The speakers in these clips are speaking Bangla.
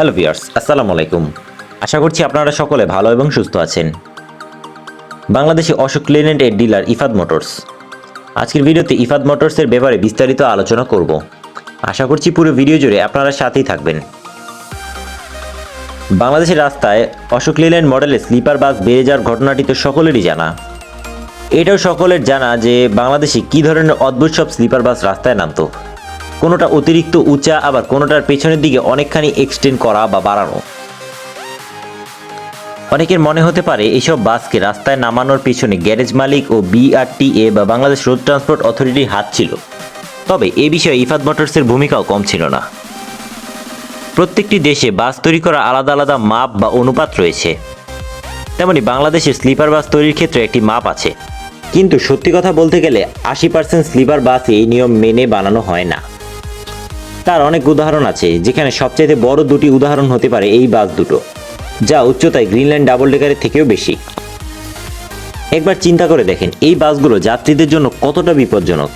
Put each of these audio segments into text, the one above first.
হ্যালো ভিউয়ার্স, আসসালামু আলাইকুম। আশা করছি আপনারা সকলে ভালো এবং সুস্থ আছেন। বাংলাদেশে অশোক লেল্যান্ড এর ডিলার ইফাদ মোটরস। আজকের ভিডিওতে ইফাদ মোটরসের ব্যাপারে বিস্তারিত আলোচনা করব। আশা করছি পুরো ভিডিও জুড়ে আপনারা সাথেই থাকবেন। বাংলাদেশের রাস্তায় অশোক লেল্যান্ড মডেলের স্লিপার বাস বেড়ে যাওয়ার ঘটনাটি তো সকলেরই জানা। এটাও সকলের জানা যে বাংলাদেশে কী ধরনের অদ্ভুত সব স্লিপার বাস রাস্তায় নামতো। কোনোটা অতিরিক্ত উঁচা, আবার কোনোটার পেছনের দিকে অনেকখানি এক্সটেন্ড করা বা বাড়ানো। অনেকের মনে হতে পারে এইসব বাসকে রাস্তায় নামানোর পিছনে গ্যারেজ মালিক ও বিআরটিএ বা বাংলাদেশ রোড ট্রান্সপোর্ট অথরিটির হাত ছিল। তবে এ বিষয়ে ইফাদ মোটরসের ভূমিকাও কম ছিল না। প্রত্যেকটি দেশে বাস তৈরি করা আলাদা আলাদা মাপ বা অনুপাত রয়েছে। তেমনি বাংলাদেশের স্লিপার বাস তৈরির ক্ষেত্রে একটি মাপ আছে। কিন্তু সত্যি কথা বলতে গেলে আশি পার্সেন্ট স্লিপার বাস এই নিয়ম মেনে বানানো হয় না। তার অনেক উদাহরণ আছে, যেখানে সবচাইতে বড় দুটি উদাহরণ হতে পারে এই বাস দুটো, যা উচ্চতায় গ্রিনল্যান্ড ডাবল ডেকারের থেকেও বেশি। একবার চিন্তা করে দেখেন, এই বাসগুলো যাত্রীদের জন্য কতটা বিপজ্জনক।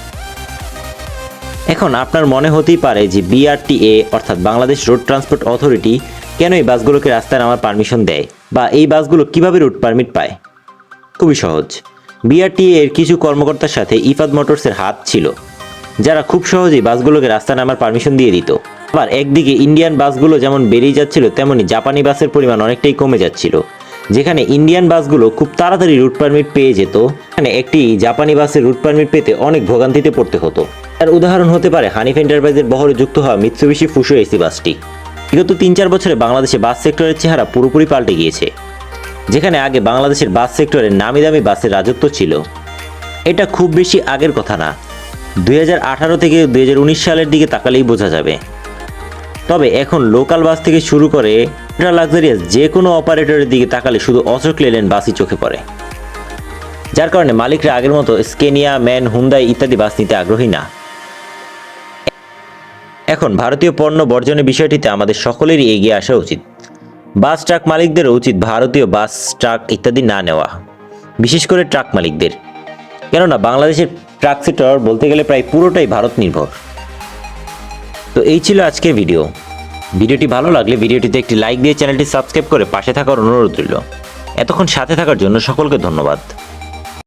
এখন আপনার মনে হতেই পারে যে বিআরটিএ অর্থাৎ বাংলাদেশ রোড ট্রান্সপোর্ট অথরিটি, কেন এই বাসগুলোকে রাস্তায় নামার পারমিশন দেয়, বা এই বাসগুলো কীভাবে রুট পারমিট পায়? খুবই সহজ। বিআরটিএ এর কিছু কর্মকর্তার সাথে ইফাদ মোটরসের হাত ছিল। যারা খুব সহজেই বাসগুলোকে রাস্তা নামার পারমিশন দিয়ে দিত। আবার একদিকে ইন্ডিয়ান বাসগুলো যেমন বেড়েই যাচ্ছিল, তেমনি জাপানি বাসের পরিমাণ অনেকটাই কমে যাচ্ছিল। যেখানে ইন্ডিয়ান বাসগুলো খুব তাড়াতাড়ি রুট পারমিট পেয়ে যেত, এখানে একটি জাপানি বাসের রুট পারমিট পেতে অনেক ভোগান্তিতে পড়তে হতো। তার উদাহরণ হতে পারে হানিফ এন্টারপ্রাইজের বহরে যুক্ত হওয়া মিৎসুবিশি ফুসো এসি বাসটি। বিগত তিন চার বছরে বাংলাদেশে বাস সেক্টরের চেহারা পুরোপুরি পাল্টে গিয়েছে, যেখানে আগে বাংলাদেশের বাস সেক্টরে নামি দামি বাসের রাজত্ব ছিল। এটা খুব বেশি আগের কথা না। দুই হাজার আঠারো থেকে দুই হাজার উনিশ সালের দিকে তাকালেই বোঝা যাবে। তবে এখন লোকাল বাস থেকে শুরু করে ultra লাক্সারিয়াস যে কোনো অপারেটরের দিকে তাকালে শুধু অশোক লেলেন বাসই চোখে পড়ে। যার কারণে মালিকরা আগের মতো স্কেনিয়া, ম্যান হুন্দাই ইত্যাদি বাস নিতে আগ্রহী না। এখন ভারতীয় পণ্য বর্জনের বিষয়টিতে আমাদের সকলেরই এগিয়ে আসা উচিত। বাস ট্রাক মালিকদেরও উচিত ভারতীয় বাস, ট্রাক ইত্যাদি না নেওয়া। বিশেষ করে ট্রাক মালিকদের। কেননা বাংলাদেশের ট্রাক সেক্টর বলতে গেলে প্রায় পুরোটাই ভারত নির্ভর। তো এই ছিল আজকের ভিডিও। ভিডিওটি ভালো লাগলে ভিডিওটিতে একটি লাইক দিয়ে চ্যানেলটি সাবস্ক্রাইব করে পাশে থাকার অনুরোধ রইল। এতক্ষণ সাথে থাকার জন্য সকলকে ধন্যবাদ।